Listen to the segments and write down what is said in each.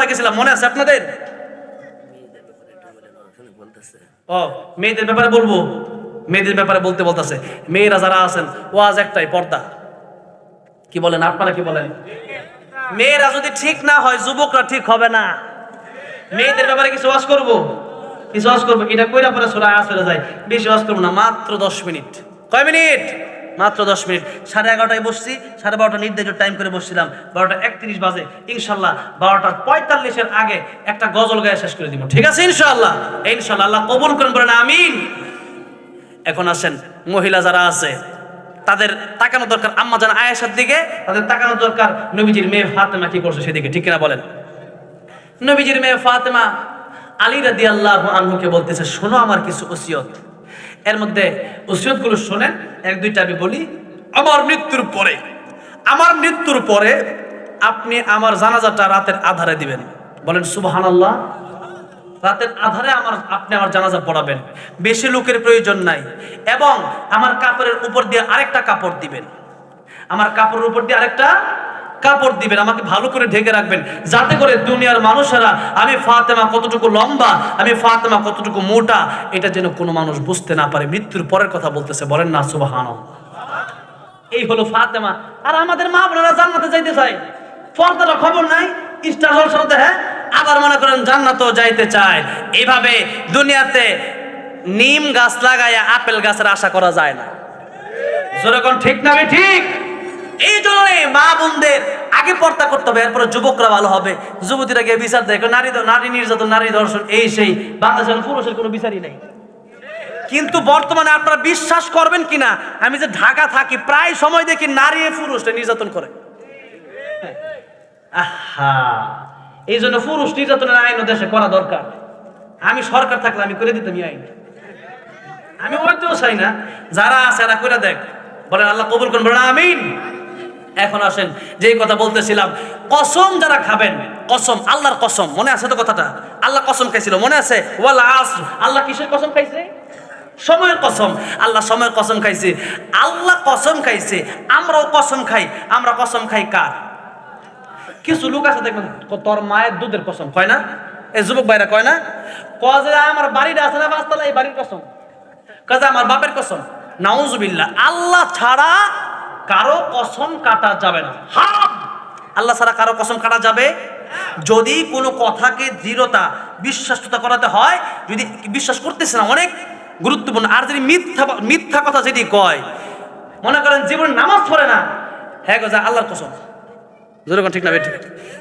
কোথায় গেছিলাম, মনে আছে আপনাদের? ও, মেয়েদের ব্যাপারে বলব? মেয়েদের ব্যাপারে বলতে বলতেছে। মেয়েরা যারা আছেন, ওয়াজ একটাই, পর্দা। কি বলেন, আপনারা কি বলেন? মেয়েরা যদি ঠিক না হয়, যুবকরা ঠিক হবে না। মেয়েদের ব্যাপারে কিছু ওয়াজ করব? কিছু ওয়াজ করব? এটা কইরা পরে সোলা আসলে যায়। বেশি ওয়াজ করব না, মাত্র দশ মিনিট। কয় মিনিট? মাত্র দশ মিনিট। সাড়ে এগারোটায় বসছি, সাড়ে বারোটা নির্ধারিত টাইম করে বসছিলাম। বারোটা একত্রিশ বাজে, ইনশাল্লাহ বারোটা পঁয়তাল্লিশের আগে একটা গজল গায়ে শেষ করে দিব। ঠিক আছে, ইনশাল্লাহ? ইনশাল্লাহ, আল্লাহ কবুল করেন, বলেন আমিন। এখন আসেন, মহিলা যারা আছে, তাদের তাকানো দরকার। আম্মা জান আয়েশার দিকে, তাদের তাকানো দরকার। নবীজির মেয়ে ফাতেমা কি করছে সেদিকে, ঠিক কিনা বলেন? নবীজির মেয়ে ফাতেমা আলী রাদি আল্লাহ আনহুকে বলতেছে, শোনো আমার কিছু ওসিয়ত। এর মধ্যে ওসিয়তগুলো শোনেন, এক, দুইটা আমি বলি। আমার মৃত্যুর পরে, আমার মৃত্যুর পরে আপনি আমার জানাজাটা রাতের আধারে দিবেন। বলেন, সুবহানাল্লাহ। রাতের আধারে আমার, আপনি আমার জানাজা পড়াবেন। বেশি লোকের প্রয়োজন নাই। এবং আমার কাপড়ের উপর দিয়ে আরেকটা কাপড় দিবেন। আমার কাপড়ের উপর দিয়ে আরেকটা কাপড় দিবেন, আমাকে ভালো করে ঢেকে রাখবেন। যাতে করে দুনিয়ার মানুষেরা, আমি ফাতেমা কতটুকু লম্বা, আমি ফাতেমা কতটুকু মোটা, এটা যেন কোনো মানুষ বুঝতে না পারে। মৃত্যুর পরের কথা বলতেছে, বলেন না সুবাহান এই হলো ফাতেমা। আর আমাদের মা বোনেরা জান্নাতে যাইতে চায়। পর্দার খবর নাই, স্টার জলসাতে হ্যাঁ আবার মনে করেন জান্নাতও যাইতে চায়। এইভাবে দুনিয়াতে নিম গাছ লাগাইয়া আপেল গাছের আশা করা যায় না। যেরকম ঠিক না ঠিক? এই জন্য মা বোনদের আগে পর্দা করতে হবে, এরপরে যুবকরা ভালো হবে। যুবতীরা গিয়ে বিচার দেয় নারী নারী নির্যাতন, নারী ধর্ষণ, এই সেই, বাংলাদেশের পুরুষের কোনো বিচারই নেই। কিন্তু বর্তমানে আপনারা বিশ্বাস করবেন কিনা? আমি যে ঢাকা থাকি, প্রায় সময় দেখি নারী পুরুষটা নির্যাতন করে। আহা এই জন্য পুরুষ নির্যাতনের আইন দেশে করা দরকার। আমি সরকার থাকলে আমি করে দিতাম আইন। আমি বলতেও চাই না, যারা আছে এরা করে দেখ। বলেন, আল্লাহ কবুল করুন, বলেন, আমিন। এখন আসেন, যেই কথা বলতেছিলাম, কসম যারা খাবেন, কসম, আল্লাহর কসম, মনে আছে তো কথাটা? আল্লাহ কসম খাইছিল, মনে আছে? আল্লাহ কিসের কসম খাইছে? সময়ের কসম। আল্লাহ সময়ের কসম খাইছে। আল্লাহ কসম খাইছে, আমরাও কসম খাই। আমরা কসম খাই কার? কিছু লোক আছে, দেখবেন, তোর মায়ের দুধের কসম, কয় না? এই যুবক ভাইরা কয় না? যে, আমার বাড়িটা আছে না, পাঁচতলা, এই বাড়ির কসম? যে, আমার বাপের কসম? নাউজুবিল্লাহ, আল্লাহ ছাড়া কারও কসম কাটা যাবে না। হারাম আল্লাহ ছাড়া কারও কসম কাটা যাবে? যদি কোনো কথাকে দৃঢ়তা বিশ্বাসতা করাতে হয়, যদি বিশ্বাস করতেছে না, অনেক গুরুত্বপূর্ণ। আর যদি মিথ্যা মিথ্যা কথা যদি কয়, মনে করেন জীবন নামাজ পড়ে না হ্যাঁ যা আল্লাহর কসম। যেরকম ঠিক না বেঠিক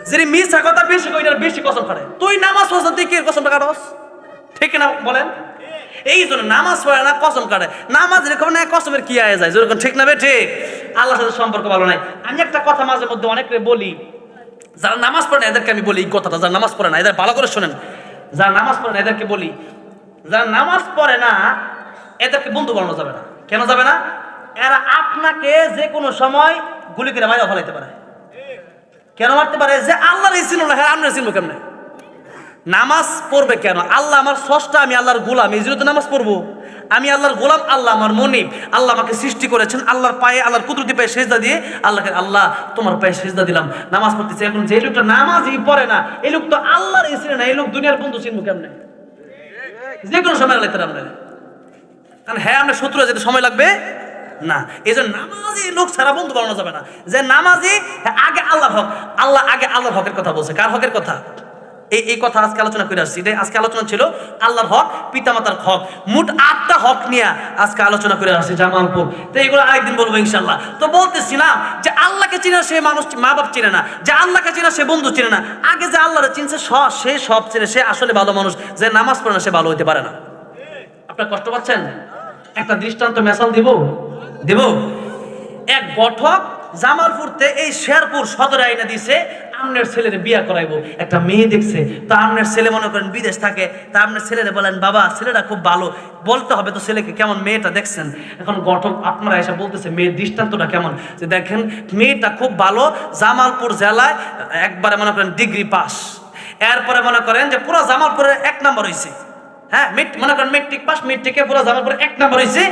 যিনি মিথ্যা কথা বেশি কইটার বেশি কসম করে তুই নামাজ পড়ছ, তুই কি কসমটা কাটস? ঠিক না, বলেন। এই জন্য নামাজ পড়ে না কসম কাটে নামাজ এরকম না, কসমের কি আয় যায়? যেরকম ঠিক না বে, ঠিক? আল্লাহর সাথে সম্পর্ক ভালো নাই। আমি একটা কথা মাঝে মধ্যে অনেকে বলি, যারা নামাজ পড়ে না, এদেরকে আমি বলি এই কথাটা, যারা নামাজ পড়ে না, এদের ভালো করে শোনেন। যারা নামাজ পড়ে না, এদেরকে বলি, যারা নামাজ পড়ে না, এদেরকে বন্ধু বানানো যাবে না। কেন যাবে না? এরা আপনাকে যে কোনো সময় গুলি করে মাইরা ফলাইতে পারে। কেন মারতে পারে? যে আল্লাহ চিনো না হ্যাঁ আমরা চিনবো কেমনে? নামাজ পড়বে কেন? আল্লাহ আমার ষষ্ঠ আমি আল্লাহর গোলাম। এই তো নামাজ পড়ব। আমি আল্লাহর গোলাম আল্লাহ আমার মনিব। আল্লাহ আমাকে সৃষ্টি করেছেন আল্লাহর পায়ে আল্লাহর কুদরতি পায়ে সেজদা দিয়ে আল্লাহকে আল্লাহ তোমার পায়ে সেজদা দিলাম। নামাজ পড়তেছে। এখন যে লোকটা নামাজই পড়ে না এই লোক তো আল্লাহর এই না এই লোক দুনিয়ার বন্ধু চিনবো কেমনে? যে কোনো সময় লাগতে আমরা কারণ হ্যাঁ আমরা শত্রু যেতে সময় লাগবে? না। এই জন্য নামাজি লোক ছাড়া বন্ধু বানানো যাবে না। যে নামাজি হ্যাঁ, আগে আল্লাহ হক। আল্লাহ আগে আল্লাহর হকের কথা বলছে। কার হকের কথা? এই এই কথা আজকে আলোচনা করে আসছি। এটাই আজকে আলোচনা ছিল আল্লাহর হক, পিতামাতার হক। মোট আটটা হক নিয়ে আজকে আলোচনা করে আসছি জামালপুর। তো এইগুলো আরেকদিন বলব ইনশাল্লাহ তো বলতেছিলাম যে আল্লাহকে চিনে সে মানুষ মা বাপ চিনে না, যে আল্লাহকে চিনে সে বন্ধু চিনে না। আগে যে আল্লাহরে চিনছে, স- সব চিনে। সে আসলে ভালো মানুষ, যে নামাজ পড়ে না, সে ভালো হইতে পারে না। আপনার কষ্ট পাচ্ছেন? একটা দৃষ্টান্ত মেসাল দিব? দিব? এক বঠক জামালপুরতে এই শেরপুর সদর আইনা দিছে আমনের ছেলের বিয়া করাইবো। একটা মেয়ে দেখছে তা আমনের ছেলে মনে করেন বিদেশ থাকে তা আমনের ছেলেরে বলেন, বাবা ছেলেটা খুব ভালো। বলতে হবে তো ছেলেকে কেমন মেয়েটা দেখছেন? এখন গঠক আপনারা এসে বলতেছে, মেয়ের দৃষ্টান্তটা কেমন? যে দেখেন, মেয়েটা খুব ভালো, জামালপুর জেলায় একবারে মনে করেন ডিগ্রি পাস। এরপরে মনে করেন যে পুরো জামালপুরের এক নম্বর হয়েছে হ্যাঁ মনে করেন মেট্রিক পাস, মেট্রিকে পুরো জামালপুরে এক নম্বর হয়েছে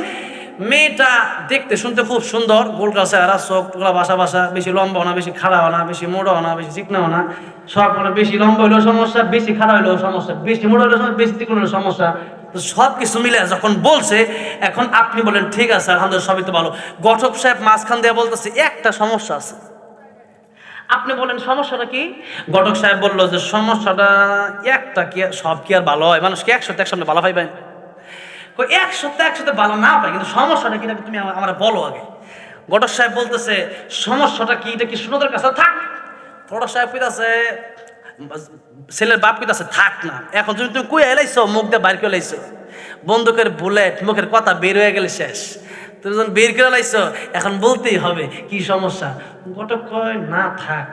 মেয়েটা দেখতে শুনতে খুব সুন্দর। গোলকা চেহারা চোখ টোকলা বাসা বাসা বেশি লম্বা না বেশি খাড়া না বেশি মোড়ো না বেশি চিকনাও না। সব মানে বেশি লম্বা হইলেও সমস্যা বেশি খাড়া হইলেও সমস্যা বেশি মোড়ো হইলেও সমস্যা বেশি চিকন হইলেও সমস্যা। তো সব কিছু মিলে যখন বলছে এখন আপনি বলেন ঠিক আছে আলহামদুলিল্লাহ সবই তো ভালো। গঠক সাহেব মাঝখান দিয়ে বলতেছে একটা সমস্যা আছে। আপনি বলেন সমস্যাটা কি? ঘটক সাহেব বলল যে সমস্যাটা একটা কি আর- সব কি আর ভালো হয়? মানুষ কি একসাথে একসাথে ভালো পাইবেন কই একসাথে একসাথে ভালো না পাই, কিন্তু সমস্যাটা কি এটা তুমি আমার বলো আগে। ঘটক সাহেব বলতেছে, সমস্যাটা কি, এটা কি সুনদের কাছে? থাক। ঘটক সাহেব কইতাছে, ছেলের বাপ কইতাছে, থাক না। এখন তুমি তুমি কই এলাইছো, মুখ দিয়ে বাইর করে বন্দুকের বুলেট, মুখের কথা বের হয়ে গেলে শেষ। তুমি যখন বের করে লাইছো এখন বলতেই হবে, কি সমস্যা? ঘটক কয়, না থাক।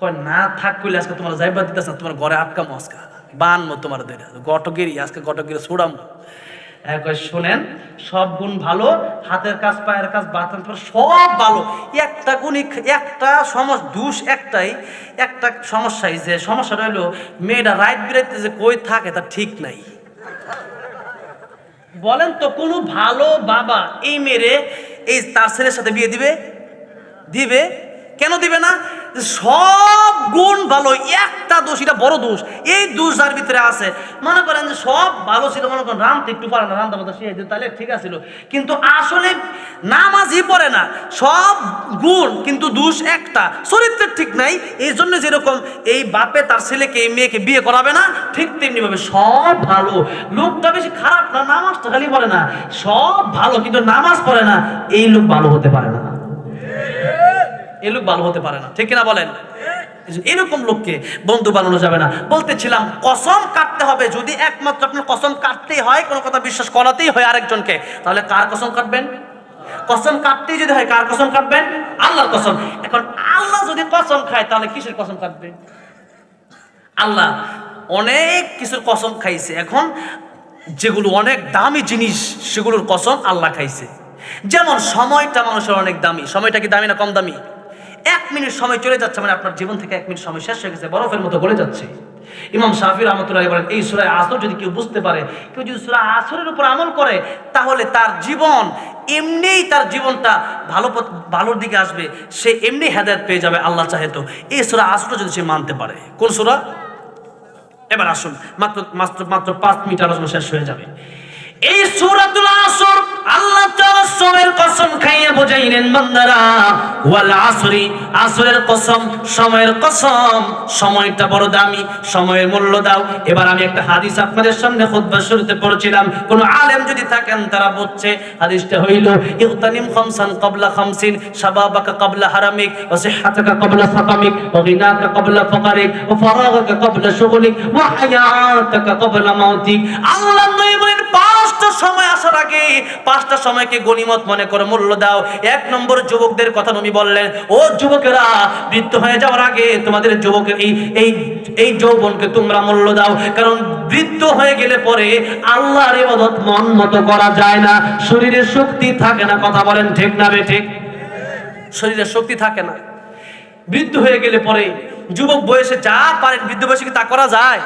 কয়, না থাক কইলে আজকে তোমার যাইবার দিতেছ তোমার ঘরে আটকামো আজকে। বানমো তোমার ধরে গটকেরই, আজকে গটকের ছুড়াম শোনেন, সব গুণ ভালো, হাতের কাজ, পায়ের কাজ, বাথরুম সব ভালো। একটা গুণই একটা সমস্যা দুষ একটাই, একটা সমস্যাই যে সমস্যাটা হলো, মেয়েটা রাইট বিরাইতে যে কই থাকে তা ঠিক নাই। বলেন তো, কোনো ভালো বাবা এই মেরে এই তার ছেলের সাথে বিয়ে দিবে? দিবে? কেন দিবে না? সব গুণ ভালো, একটা দোষ, এটা বড় দোষ। এই দোষ যার ভিতরে আছে, মনে করেন যে সব ভালো ছিল, মনে করেন রামতে একটু পারে না রামতে মতো শিখে তাহলে ঠিক আছিল কিন্তু আসলে নামাজই পড়ে না, সব গুণ, কিন্তু দোষ একটা, চরিত্রের ঠিক নাই। এই জন্য যেরকম এই বাপে তার ছেলেকে, এই মেয়েকে বিয়ে করাবে না, ঠিক তেমনি ভাবে সব ভালো। লোকটা বেশি খারাপ না নামাজটা খালি পড়ে না। সব ভালো, কিন্তু নামাজ পড়ে না, এই লোক ভালো হতে পারে না। এ লোক ভালো হতে পারে না। ঠিক কিনা বলেন? এরকম লোককে বন্ধু বানানো যাবে না। বলতেছিলাম, কসম কাটতে হবে। যদি একমাত্র আপনার কসম কাটতেই হয়, কোনো কথা বিশ্বাস করাতেই হয় আরেকজনকে, তাহলে কার কসম কাটবেন? কসম কাটতেই যদি হয়, কার কসম কাটবেন? আল্লাহর কসম। এখন আল্লাহ যদি কসম খায়, তাহলে কিসের কসম কাটবে? আল্লাহ অনেক কিছুর কসম খাইছে। এখন যেগুলো অনেক দামি জিনিস, সেগুলোর কসম আল্লাহ খাইছে। যেমন সময়টা মানুষের অনেক দামি। সময়টা কি দামি না কম দামি? এক মিনিট সময় চলে যাচ্ছে মানে আপনার জীবন থেকে এক মিনিট সময় শেষ হয়ে গেছে, বরফের মতো গলে যাচ্ছে। ইমাম শাফি রহমতুল্লাহ বলেন, এই সুরায় আসর যদি কেউ বুঝতে পারে, কেউ যদি সুরা আসরের উপর আমল করে, তাহলে তার জীবন এমনিই তার জীবনটা ভালো পথ, ভালোর দিকে আসবে, সে এমনি হেদায়ত পেয়ে যাবে আল্লাহ চাহে তো। এই সুরা আসর যদি সে মানতে পারে। কোন সুরা? এবার আসুন, মাত্র মাত্র মাত্র পাঁচ মিনিট আলোচনা শেষ হয়ে যাবে। এই সূরাতুল আসর আল্লাহ তাআলা সময়ের কসম খাইয়ে বোঝাইলেন, বান্দারা, ওয়াল আসরি, আসরের কসম, সময়ের কসম, সময়টা বড় দামি, সময়ের মূল্য দাও। এবার আমি একটা হাদিস আপনাদের সামনে খুতবা শুরুতে পড়ছিলাম। কোন আলেম যদি থাকেন, তারা বুঝছে, হাদিসটা হইল ইগতানিম খামসান ক্বাবলা খামসিন, শাবাবাকা ক্বাবলা হারামিক, ওয়া সিহহাতাকা ক্বাবলা সাকামিক, ওয়া গিনাকা ক্বাবলা ফাকারিক, ওয়া ফারাগাকা ক্বাবলা শুগলিক, ওয়া হায়াতাকা ক্বাবলা মাউতিক। আল্লাহ সময় আসার আগে পাঁচটা সময়কে গনিমত মনে করে মূল্য দাও। এক নম্বর যুবকদের কথা নবী বললেন, ও যুবকেরা, বৃদ্ধ হয়ে যাওয়ার আগে তোমাদের যুবকের এই এই এই যৌবনকে তোমরা মূল্য দাও। কারণ বৃদ্ধ হয়ে গেলে পরে আল্লাহর ইবাদত মন মতো করা যায় না। শরীরে শক্তি থাকে না, কথা বলেন ঠিক না বে ঠিক? শরীরে শক্তি থাকে না। বৃদ্ধ হয়ে গেলে পরে যুবক বয়সে যা পারেন, বৃদ্ধ বয়সে কি তা করা যায়?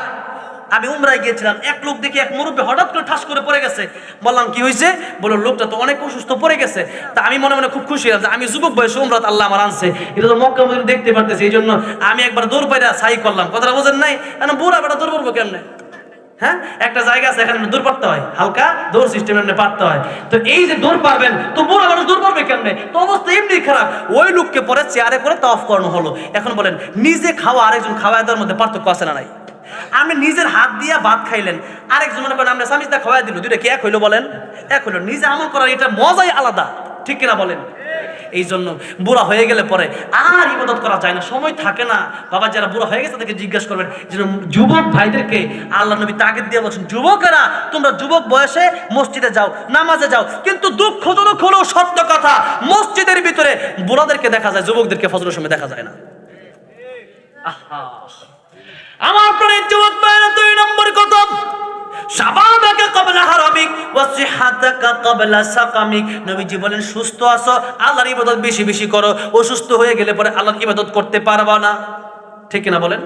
আমি উমরায় গিয়েছিলাম। এক লোক দেখি এক মুরব্বী হঠাৎ করে ঠাস করে পড়ে গেছে। বললাম, কি হয়েছে বলল, লোকটা তো অনেক অসুস্থ পড়ে গেছে। তা আমি মনে মনে খুব খুশি হলাম আমি যুবক বয়সে উমরাত আল্লাহ আমার আনছে। এটা তো মক্কা মদিনা দেখতে পারতেছি এই জন্য আমি একবার দৌড় পাইরা সাই করলাম। কথাটা বোঝেন নাই? কেন বুড়া বেটা দৌড় পড়ব কেমনে? হ্যাঁ? একটা জায়গা আছে, এখানে দূর পারতে হয়। হালকা দৌড় সিস্টেম এমনি পারতে হয়। তো এই যে দৌড় পারবেন, তো বুড়া মানুষ দৌড় পারবে কেমনে? তো অবস্থা এমনি খারাপ। ওই লোককে পরে চেয়ারে করে তফ করানো হলো। এখন বলেন, নিজে খাওয়া আরেকজন খাওয়া দেওয়ার মধ্যে পার্থক্য আছে না নাই? আমি নিজের হাত দিয়া ভাত খাইলেন। আরেকজন মনে করেন আমরা স্বামীটা খাওয়াই দিল। দুইটা কি এক হইল বলেন? এক হইল, নিজে আমল করার এটা মজাই আলাদা। ঠিক কিনা বলেন? এই জন্য বুড়া হয়ে গেলে পরে আর ইবাদত করা যায় না, সময় থাকে না। বাবা, যারা বুড়া হয়ে গেছে তাদেরকে জিজ্ঞাসা করবেন, যেন যুবক ভাইদেরকে আল্লাহ নবী তাগিদ দিয়ে বলছেন, যুবকেরা, তোমরা যুবক বয়সে মসজিদে যাও, নামাজে যাও, কিন্তু দুঃখজনক হলেও সত্য কথা, মসজিদের ভিতরে বুড়াদেরকে দেখা যায়, যুবকদেরকে ফজরের সময় দেখা যায় না। আহা! আমার প্রাণের যুবক ভাইরা দুই নম্বর কথা শাবাবাকা ক্বাবলা হারামিক, ওয়া সিহাতাকা ক্বাবলা সাকামিক। নবীজি বলেন, সুস্থ আছো, আল্লাহর ইবাদত বেশি বেশি করো। অসুস্থ হয়ে গেলে পরে আল্লাহর ইবাদত করতে পারবা না। ঠিক কিনা বলেন?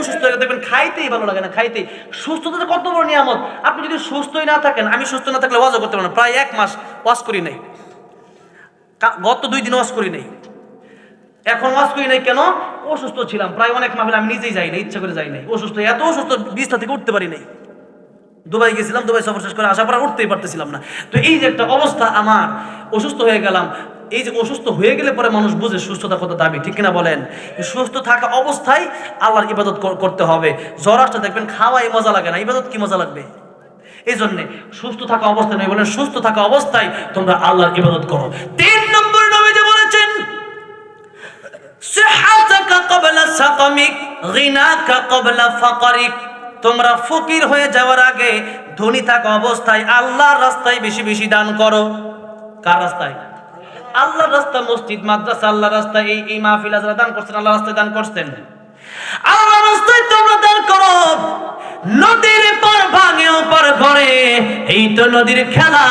অসুস্থ হয়ে দেখবেন খাইতেই ভালো লাগে না, খাইতেই। সুস্থতা কত বড় নিয়ামত। আপনি যদি সুস্থই না থাকেন, আমি সুস্থ না থাকলে ওয়াজও করতে পারব না। প্রায় এক মাস ওয়াশ করি নাই। গত দুই দিন ওয়াশ করি নাই। এখন ওয়াশ করি নাই কেন? অসুস্থ ছিলাম, প্রায় অনেক মাহফিল আমি নিজেই যাই না ইচ্ছা করে যাই নাই। অসুস্থ, এত অসুস্থ বিছনা থেকে উঠতে পারি নাই। দুবাই গেছিলাম, দুবাই সফর শেষ করে আসার পর উঠতেই পারতেছিলাম না। তো এই যে একটা অবস্থা আমার, অসুস্থ হয়ে গেলাম। এই যে অসুস্থ হয়ে গেলে পরে মানুষ বুঝে সুস্থতা কত দাবি ঠিক কিনা বলেন? সুস্থ থাকা অবস্থায় আল্লাহর ইবাদত করতে হবে। জ্বর আসতে দেখবেন খাওয়াই মজা লাগে না, ইবাদত কি মজা লাগবে? এই জন্যে সুস্থ থাকা অবস্থায় নয়, বলেন সুস্থ থাকা অবস্থায় তোমরা আল্লাহর ইবাদত করো। তিন নম্বর নবী যে বলেছেন তোমরা ফকির হয়ে যাওয়ার আগে ধনী থাকা অবস্থায় আল্লাহর রাস্তায় বেশি বেশি দান করো। কার রাস্তায়? আল্লাহর রাস্তা, মসজিদ, মাদ্রাসা, আল্লাহর রাস্তায় এই এই মাহফিল যারা দান করছেন, আল্লাহর রাস্তায় দান করছেন। আল্লাহর রাস্তায় তোমরা দান করো। নদীর পর ভাঙে ওপর ঘরে। এই তো নদীর খেলা।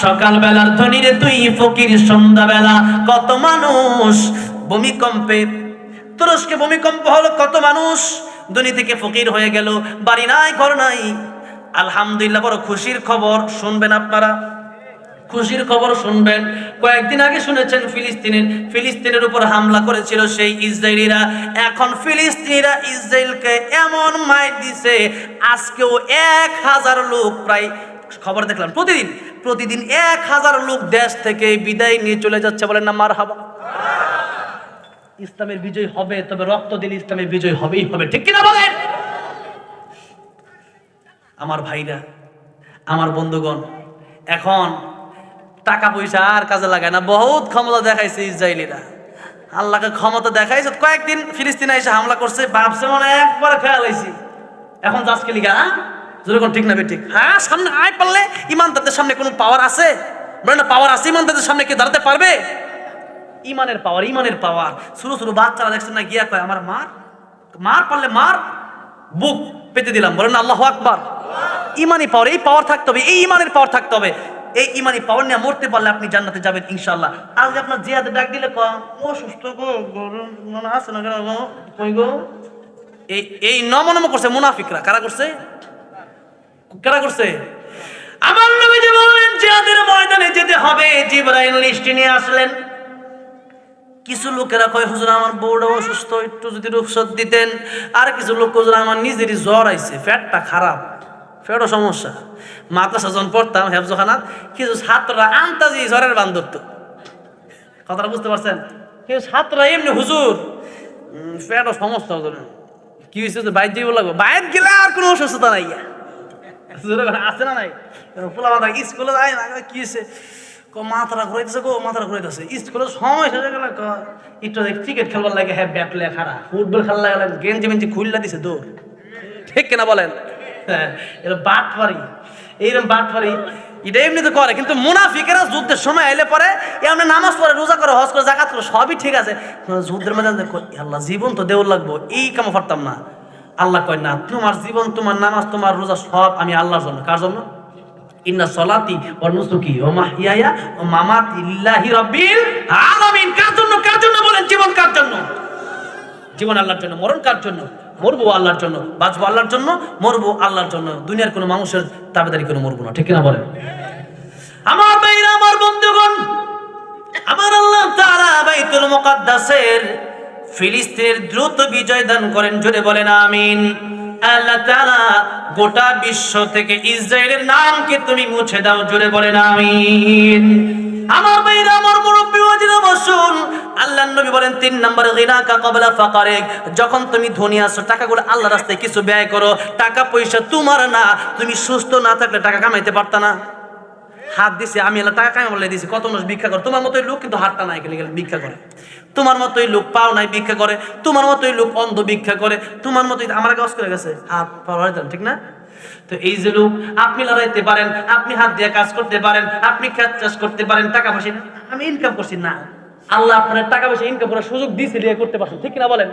সকাল বেলার ধনীরে তুই ফকির সন্ধ্যা বেলা কত মানুষ? ভূমিকম্পে তুরস্কে ভূমিকম্প হলো কত মানুষ? ধনী থেকে ফকির হয়ে গেল, বাড়ি নাই, ঘর নাই। আলহামদুলিল্লাহ, বড় খুশির খবর, শুনবেন আপনারা? খুশির খবর শুনবেন। কয়েকদিন আগে শুনেছেন ফিলিস্তিনের ফিলিস্তিনের উপর হামলা করেছিল সেই ইসরায়েলিরা। এখন ফিলিস্তিনিরা ইসরায়েলকে এমন মাইর দিছে, আজকেও এক হাজার লোক প্রায়, খবর দেখলাম, প্রতিদিন প্রতিদিন এক হাজার লোক দেশ থেকে বিদায় নিয়ে চলে যাচ্ছে বলেন না মার হাবা ইসলামের বিজয় হবে, তবে রক্ত দিলে ইসলামের বিজয় হবেই হবে। ঠিক কিনা বলেন? আমার ভাইরা, আমার বন্ধুগণ, এখন টাকা পয়সা আর কাজে লাগায় না, বহুত ক্ষমতা দেখাইছে ইসরায়েলিরা। আল্লাহকে ক্ষমতা দেখাইছে, কয়েকদিন ফিলিস্তিনে এসে হামলা করছে, ভাবছে মনে একবার খেয়াল হয়েছি এখন যাসকে লিগা যেরকম ঠিক না ঠিক হ্যাঁ সামনে আয় পারলে ইমানদারদের সামনে কোনো পাওয়ার আছে? বলে না পাওয়ার আছে ইমানদারদের সামনে কি দাঁড়াতে পারবে? ইমানের পাওয়ার ইমানের পাওয়ার। শুরু শুরু বাচ্চারা দেখছেন না, গিয়া কয়, আমার মার মার পারলে মার, বুক পেতে দিলাম। বলেন আল্লাহ আকবার। ইমানি পাওয়ার, এই পাওয়ার থাকতে হবে, এই ইমানের পাওয়ার থাকতে হবে। এই ইমানি পাওয়ার নিয়ে মরতে পারলে আপনি জান্নাতে যাবেন ইনশাল্লাহ যে আপনার জিয়াদে ডাক দিলে কম ও সুস্থ গো গরম আছে না কেন গো? এই এই নম নম করছে মুনাফিকরা। কারা করছে? কারা করছে? আমার নবী যে বললেন জিয়াদের ময়দানে যেতে হবে। জিব্রাইল লিস্ট নিয়ে আসলেন। কিছু লোকেরা কয়, হুজুর, আমার বউটা অসুস্থ, একটু যদি রুখসত দিতেন। আর কিছু লোক হুজুর, আমার নিজেরই জ্বর আইছে, পেটটা খারাপ, পেটও সমস্যা। মাদ্রাসা যখন পড়তাম, হেফজখানাত, কিছু ছাত্ররা আন্তাজি জ্বরের বান ধরতো। কথাটা বুঝতে পারছেন? কিছু ছাত্ররা এমনি, হুজুর পেটও সমস্যা, হুজুর, কি হয়েছে তো বাইর যাইব লাগবে? বাইর গেলে আর কোনো অসুস্থতা নাই। আছে না নাই? পোলা মাথা স্কুলে যায় না, কি হয়েছে মাথাটা ঘুরাইতেছে গো মাথাটা ঘুরাইতেছে। স্কুলে সময় শেষ গেল একটু ক্রিকেট খেলবার লাগে হ্যাঁ ব্যাট লে খারা ফুটবল খেলা লাগে গেঞ্জি মেঞ্জি খুললা দিছে দৌড় ঠিক কিনা বলেন? হ্যাঁ এটা বাট পারি এইরকম বাট পারি এটা এমনি তো করে কিন্তু মুনাফিকেরা যুদ্ধের সময় এলে পরে এমনি নামাজ পড়ে রোজা করে হজ করে জাকাত করে সবই ঠিক আছে। যুদ্ধের মধ্যে আল্লাহ জীবন তো দেওয়ার লাগবো এই কামো পারতাম না। আল্লাহ কয় না তোমার জীবন তোমার নামাজ তোমার রোজা সব আমি আল্লাহর জন্য। কার জন্য? ইন্না সলাতি ওয়া নুসুকি ওয়া মাহইয়ায়া ওয়া মামাতি লিল্লাহি রাব্বিল আলামিন। কার জন্য? কার জন্য বলেন? জীবন কার জন্য? জীবন আল্লাহর জন্য, মরণ কার জন্য? মরবো আল্লাহর জন্য, বাঁচবো আল্লাহর জন্য, মরবো আল্লাহর জন্য। দুনিয়ার কোনো মানুষের দাবিদারি করে মরবো না, ঠিক না বলেন? আমার ভাইরা, আমার বন্ধুগণ, আমার আল্লাহ তাআলা বাইতুল মুকাদ্দাসের ফিলিস্তিনের দ্রুত বিজয় দান করেন, জোরে বলেন, আমিন। আল্লাহ তাআলা গোটা বিশ্ব থেকে ইসরায়েলের নামকে তুমি মুছে দাও, জোরে বলেন আমিন। আমার ভাইরা, আমার মুরব্বী ওয়াজিরা বসুন আল্লাহ নবী বলেন, তিন নম্বর গিনাকা কবলা ফাকারেক। যখন তুমি ধনী আছো, টাকাগুলো আল্লাহ রাস্তায় কিছু ব্যয় করো, টাকা পয়সা তোমার না, তুমি সুস্থ না থাকলে টাকা কামাইতে পারতা না। হাত দিছে, আমি এলা টাকা কামাই বলে দিছি, কত মানুষ ভিক্ষা করে? তোমার মতোই লোক কিন্তু হাতটা নাই গেলে ভিক্ষা করে। তোমার মতোই লোক পাও নাই ভিক্ষা করে, তোমার মতোই লোক অন্ধ ভিক্ষা করে, তোমার মতোই আমার কাজ করে গেছে, হাত পাওয়া ঠিক না? তো এই যে লোক, আপনি লড়াইতে পারেন, আপনি হাত দিয়ে কাজ করতে পারেন, আপনি খেত চাষ করতে পারেন, টাকা পয়সা, আমি ইনকাম করছি, না। আল্লাহ আপনার টাকা পয়সা ইনকাম করার সুযোগ দিয়েছে দিয়ে করতে পারছেন, ঠিক না বলেন?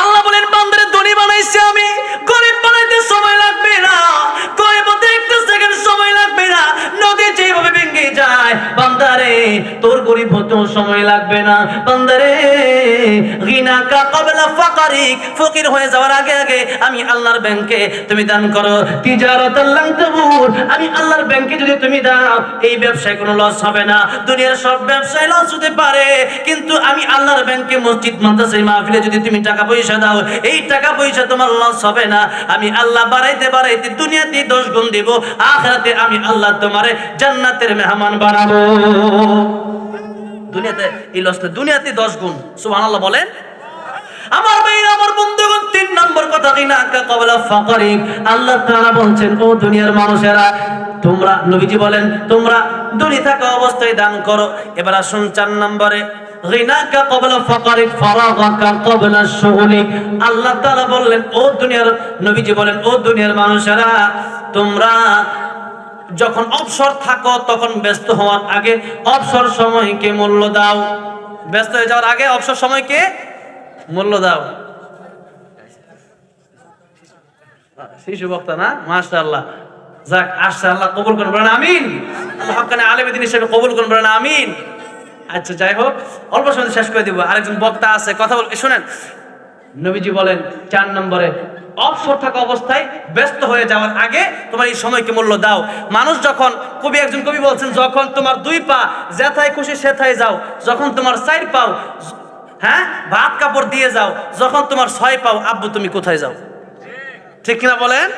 আল্লাহ বলেন, বান্দারে ধনী বানাইছি আমি, গরিব বানাইতে সময় লাগবে না সেকেন্ড সময় লাগবে না। নদী যেভাবে ভেঙে যায়, বান্দারে, তোর গরিব হতেও সময় লাগবে না। বান্দারে ফাকারিক, ফকির হয়ে যাওয়ার আগে আগে আমি আল্লাহর ব্যাংকে তুমি দান করো। তিজারাতাল লান তাবুর আমি আল্লাহর ব্যাংকে যদি তুমি দাও, এই ব্যবসায় কোনো লস হবে না। দুনিয়ার সব ব্যবসায় লস হতে পারে, কিন্তু আমি আল্লাহর ব্যাংকে মসজিদ মাদ্রাসায় মাহফিলে যদি তুমি টাকা পয়সা দাও, এই টাকা পয়সা তোমার লস হবে না। আমি আল্লাহ বাড়াইতে বাড়াইতে দুনিয়াতে দশ গুণ দিব, আখরাতে আমি আল্লাহ তোমারে জান্নাতের মেহমান বানাবো। দুনিয়াতে এই লস না দুনিয়াতে দশ গুণ, সুবহানাল্লাহ বলেন। আমার আমার বন্ধুগণ, তিন নম্বর কথা কবলা ফাকারিক আল্লাহ বলছেন, ও দুনিয়ার মানুষেরা, তোমরা, নবীজি বলেন, তোমরা থাকা অবস্থায় দান করো। এবার আসুন চার নম্বরে গিনাকা কবলা ফারাগাকা কবলা আল্লাহ বললেন, ও দুনিয়ার, নবীজি বলেন, ও দুনিয়ার মানুষেরা, তোমরা যখন অবসর থাকো, তখন ব্যস্ত হওয়ার আগে অবসর সময়কে মূল্য দাও। ব্যস্ত হয়ে যাওয়ার আগে অবসর সময়কে মূল্য দাও। শিশু বক্তা না? মাশাআল্লাহ। যাক, আসছে, আল্লাহ কবুল করুন, বলেন আমিন। আল্লাহ হকানে আলেমেদিন হিসেবে কবুল করুন, বলেন আমিন। আচ্ছা যাই হোক, অল্প সময় শেষ করে দিব। আরেকজন বক্তা আছে, কথা বল শুনেন। নবীজি বলেন, চার নম্বরে অবসর থাকা অবস্থায় ব্যস্ত হয়ে যাওয়ার আগে তোমার এই সময়কে মূল্য দাও। মানুষ যখন কবি একজন কবি বলছেন, যখন তোমার দুই পা যেথায় খুশি সেথায় যাও, যখন তোমার চার পাও হ্যাঁ ভাত কাপড় দিয়ে যাও, যখন তোমার ছয় পাও, আব্বু তুমি কোথায় যাও? ঠিক কিনা বলেন?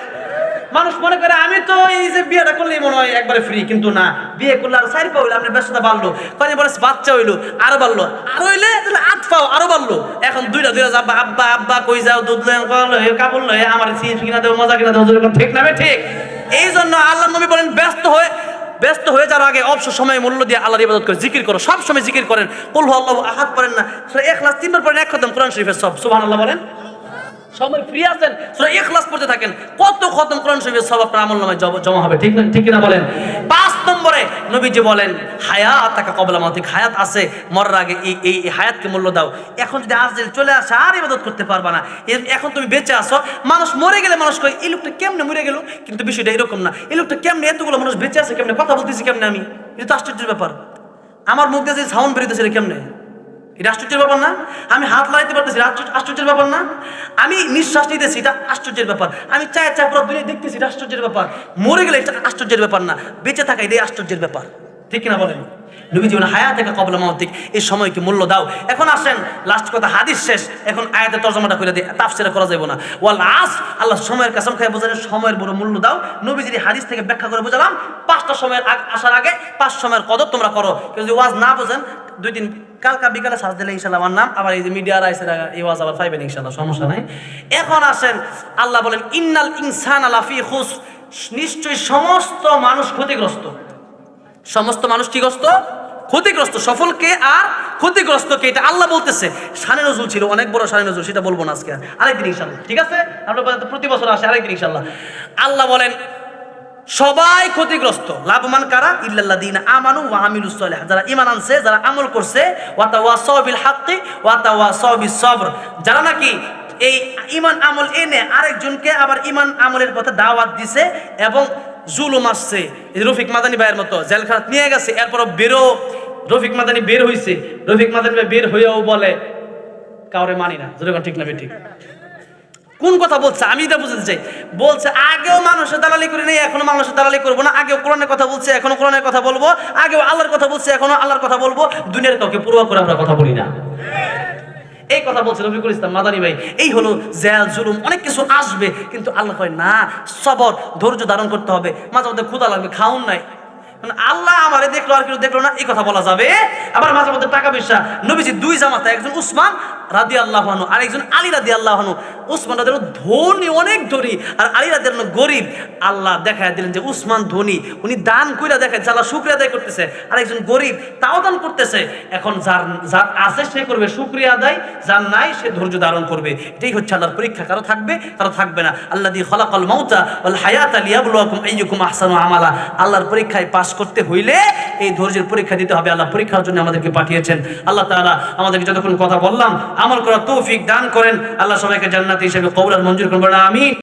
মানুষ মনে করে, আমি তো এই যে বিয়েটা করলেই মনে হয় একবারে ফ্রি কিন্তু না। বিয়ে করলে আর চারি পাও হইল, আপনার ব্যস্ততা বাড়লো। কদিন পরে বাচ্চা হইল, আরও বাড়লো। আরও হইলে তাহলে আট পাও আরও বাড়লো। এখন দুইটা দুইটা যাবা আব্বা আব্বা, কই যাও, দুধ লয়ে কাপড় লয়ে, আমার সিএস কিনা দেবো, মজা কিনা দেবো ঠিক না ঠিক? এই জন্য আল্লাহ নবী বলেন, ব্যস্ত হয়ে ব্যস্ত হয়ে যাওয়ার আগে অবসর সময়, মূল্য দিয়ে আল্লাহর ইবাদত করে, জিকির করো, সব সময় জিকির করেন। কুল আল্লাহ আহাত পড়েন না। সূরা ইখলাস তিনবার পড়েন, এক খতম, কোরআন শরীফের সব, সুবহানাল্লাহ বলেন। সময় ফ্রি আছেন? সূরা ইখলাস পড়তে থাকেন। কত খতম কোরআন শরীফের সব আপনার আমল নামায় জমা- হবে, ঠিক না ঠিক না বলেন? পাঁচ নম্বরে নবীজি বলেন হায়াত টাকা কবলা মাতিক হায়াত আছে, মরার আগে এই এই হায়াতকে মূল্য দাও। এখন যদি আজরাইল চলে আসে, আর ইবাদত করতে পারবা না। এখন তুমি বেঁচে আসো মানুষ মরে গেলে মানুষ কয়, এই লোকটা কেমনে মরে গেল? কিন্তু বিষয়টা এরকম না। এই লোকটা কেমনে এতগুলো মানুষ বেঁচে আছে, কেমনে কথা বলতেছি কেমনে আমি? এটা তো আশ্চর্যের ব্যাপার। আমার মুখ দিয়ে যে সাউন্ড বেরোতেছে কেমনে? এটা আশ্চর্যের ব্যাপার না? আমি হাত লাগাইতে পারতেছি আশ্চর্যের ব্যাপার না? আমি নিঃশ্বাস নিতেছি, এটা আশ্চর্যের ব্যাপার। আমি চায় চায় পুরো দুনিয়া দেখতেছি, এটা আশ্চর্যের ব্যাপার। মরে গেলে এটা আশ্চর্যের ব্যাপার না। বেঁচে থাকা এটাই আশ্চর্যের ব্যাপার। ঠিক কিনা বলেন? নবী জীবনে হায়া থেকে কবলা মাহতিক এই সময়কে মূল্য দাও। এখন আসেন লাস্ট কথা, হাদিস শেষ। এখন আয়াতের তর্জমাটা করে দিই তাফসিরা করা যাবে না। ওয়াল আস, আল্লাহ সময়ের কাসম খায় বোঝালেন, সময়ের বড় মূল্য দাও। নবীজির হাদিস থেকে ব্যাখ্যা করে বোঝালাম, পাঁচটা সময়ের আসার আগে পাঁচ সময়ের কদর তোমরা করো। কেউ যদি ওয়াজ না বোঝেন, দুই দিন কালকা বিকালে সাজ দিলে ইনশাল্লাহ আমার নাম, আবার এই যে মিডিয়ার আইসের এই ওয়াজ আবার পাইবেন ইনশাল্লাহ সমস্যা নাই। এখন আসেন, আল্লাহ বলেন, ইন্নাল ইনসান আলাফি খুস নিশ্চয়ই সমস্ত মানুষ ক্ষতিগ্রস্ত। সমস্ত মানুষ কি গ্রস্ত? ক্ষতিগ্রস্ত। সফলকে আর ক্ষতিগ্রস্তকে এটা আল্লাহ বলতেছে। শানে নজরুল ছিল, অনেক বড় শানে নজরুল, সেটা বলব না আজকে। আরেকদিন ইনশাল্লাহ ঠিক আছে? আমরা প্রতি বছর আসে, আরেকদিন ইনশাল্লাহ আল্লাহ বলেন সবাই ক্ষতিগ্রস্ত। লাভবান কারা? ইল্লাল্লাযিনা আমানু ওয়া সালিহ যারা ইমান আনছে, যারা আমল করছে ওয়াতা ওয়া তাওয়াসাউ বিল হাক্কি ওয়া তাওয়াসাউ বিস সবর যারা নাকি এই ইমান আমল এনে আরেকজনকে আবার ইমান আমলের পথে দাওয়াত দিছে এবং জুলুম আসছে। রফিক মাদানি ভাইয়ের মতো জেলখানাত নিয়ে গেছে এরপর বেরো। রফিক মাদানি বের হইছে। রফিক মাদানি ভাই বের হয়েও বলে, কাউরে মানি না। যেরকম ঠিক না ঠিক কোন কথা বলছে? আমি এটা বুঝতে চাই। বলছে, আগেও মানুষের দালালি করি নাই, এখনও মানুষের দালালি করব না। আগেও কোরআনের কথা বলছে, এখনও কোরআনের কথা বলব। আগেও আল্লাহর কথা বলছে, এখনও আল্লাহর কথা বলব। দুনিয়ার কাউকে পূর্ব করে আমরা কথা বলি না। এই কথা বলছে রফিকুল ইসলাম, মাদানী ভাই। এই হলো জেল, জুলুম, অনেক কিছু আসবে। কিন্তু আল্লাহ কয়, না, সবর, ধৈর্য ধারণ করতে হবে। মাঝে মধ্যে ক্ষুদা লাগবে খাউন নাই। মানে আল্লাহ আমারে দেখল আর কেউ দেখল না, এই কথা বলা যাবে। আবার মাঝে মধ্যে টাকা পয়সা। নবীজি দুই জামাতা, একজন উসমান রাদি আল্লাহ হানু আর একজন আলী রাদি আল্লাহ উসমান রাদি ধনী, অনেক ধনী। আর আলী রাদি গরিব। আল্লাহ দেখায় দিলেন যে উসমান ধনী। উনি দান কইরা দেখায় যারা শুক্রিয়া আদায় করতেছে। আর একজন গরিব, তাও দান করতেছে। এখন যার যার আছে সে করবে শুক্রিয়া আদায়, যার নাই সে ধৈর্য ধারণ করবে। এটাই হচ্ছে আল্লাহর পরীক্ষা। কারও থাকবে কারও থাকবে না। আল্লাহ দিয়ে খলাকল মাউতা ওয়াল হায়াত লিয়াবলুয়াকুম আইয়ুকুম আহসানু আমালা। আল্লাহর পরীক্ষায় পাস করতে হইলে এই ধৈর্যের পরীক্ষা দিতে হবে। আল্লাহ পরীক্ষার জন্য আমাদেরকে পাঠিয়েছেন। আল্লাহ তাআলা আমাদেরকে যতক্ষণ কথা বললাম, আমল করা তৌফিক দান করেন। আল্লাহ সবাইকে জান্নাতি হিসেবে কবুল আর মঞ্জুর করবেন আমি